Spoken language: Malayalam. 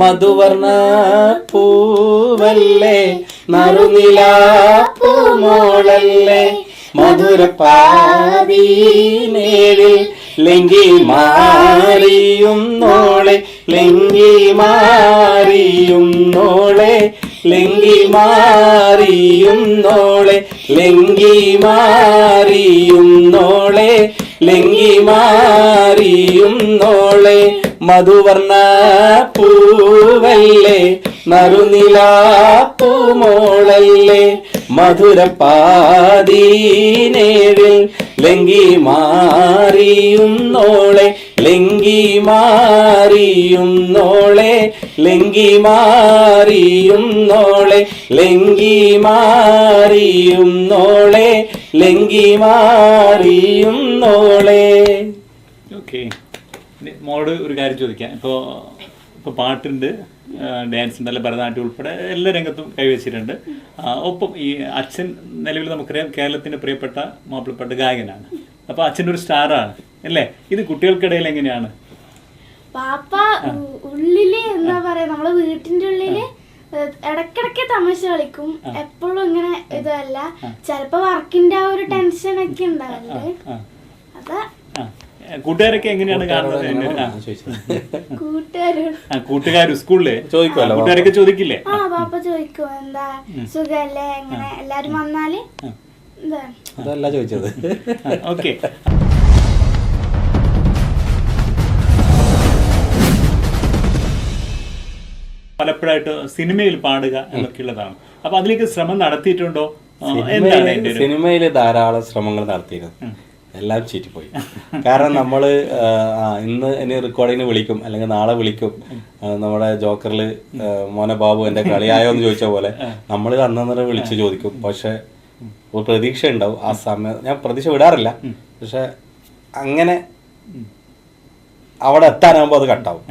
മധുവർണ പൂവല്ലേ? നറുനില പൂമോളല്ലേ? മധുരപ്പാതീനേഴിൽ ലെങ്കി മാറിയും നോളെ ലെങ്കി മാറിയും നോളെ ലെങ്കി മാറിയും നോളെ ലെങ്കി മാറിയും നോളെ. മാറിയും നോളെ മധുവർണ പൂവല്ലേ നറുനില പൂമോളല്ലേ മധുരപ്പാതീനേഴിൽ ലെങ്കി മാറിയും നോളെ ലെങ്കി മാറിയും നോളെ ലെങ്കി മാറിയും നോളെ ലെങ്കി മാറിയും നോളെ ലെങ്കി മാറിയും നോളെ ഓക്കെ മോളോട് ഒരു കാര്യം ചോദിക്കാം. ഇപ്പോൾ ഇപ്പോൾ പാട്ടുണ്ട് ഡാൻസ് അല്ല ഭരതനാട്യം ഉൾപ്പെടെ എല്ലാ രംഗത്തും കൈവച്ചിട്ടുണ്ട്. ഒപ്പം ഈ അച്ഛൻ നിലവിൽ നമുക്കറിയാം കേരളത്തിന്റെ പ്രിയപ്പെട്ട മാപ്പിളപ്പെട്ട ഗായകനാണ്. അപ്പോൾ അച്ഛന്റെ ഒരു സ്റ്റാറാണ്. അല്ലേ? ഇത് കുട്ടികൾക്കിടയിൽ എങ്ങനെയാണ്? പാപ്പ ഉള്ളിൽ എന്താ പറയാ നമ്മളെ വീട്ടിന്റെ ഉള്ളിൽ ഇടക്കിടക്ക് തമാശ കളിക്കും. എപ്പോഴും ഇങ്ങനെ ഇതല്ല. ചെലപ്പോ വർക്കിന്റെ ആ ഒരു ടെൻഷൻ ഒക്കെ ഉണ്ടാവില്ലേ അതാ. കൂട്ടുകാരൊക്കെ എങ്ങനെയാണ് കാണുന്നത്? കൂട്ടുകാർ സ്കൂളിലെ? ചോദിക്കുമല്ലോ കൂട്ടുകാരൊക്കെ ചോദിക്കില്ലേ? ആ പാപ്പ ചോദിക്കും. എന്താ സുഖല്ലേ? എങ്ങനെ എല്ലാരും വന്നാൽ എന്താ? അതല്ല ചോദിച്ചത്. ഓക്കെ. പലപ്പോഴായിട്ട് സിനിമയിൽ പാടുക എന്നൊക്കെയുള്ളതാണ്. അപ്പൊ അതിലേക്ക് ശ്രമം നടത്തിയിട്ടുണ്ടോ? എന്താണ് സിനിമയിൽ ധാരാളം ശ്രമങ്ങൾ നടത്തിയിരുന്നു. എല്ലാം ചീറ്റിപ്പോയി. കാരണം നമ്മൾ ഇന്ന് ഇനി റെക്കോർഡിങ്ങിന് വിളിക്കും അല്ലെങ്കിൽ നാളെ വിളിക്കും. നമ്മുടെ ജോക്കറിൽ മോനെ ബാബു എന്റെ കളിയായോ എന്ന് ചോദിച്ച പോലെ നമ്മൾ അന്നേരം വിളിച്ച് ചോദിക്കും. പക്ഷെ ഒരു പ്രതീക്ഷ ഉണ്ടാവും. ആ സമയം ഞാൻ പ്രതീക്ഷ വിടാറില്ല. പക്ഷെ അങ്ങനെ അവിടെ എത്താനാകുമ്പോൾ അത് കട്ടാവും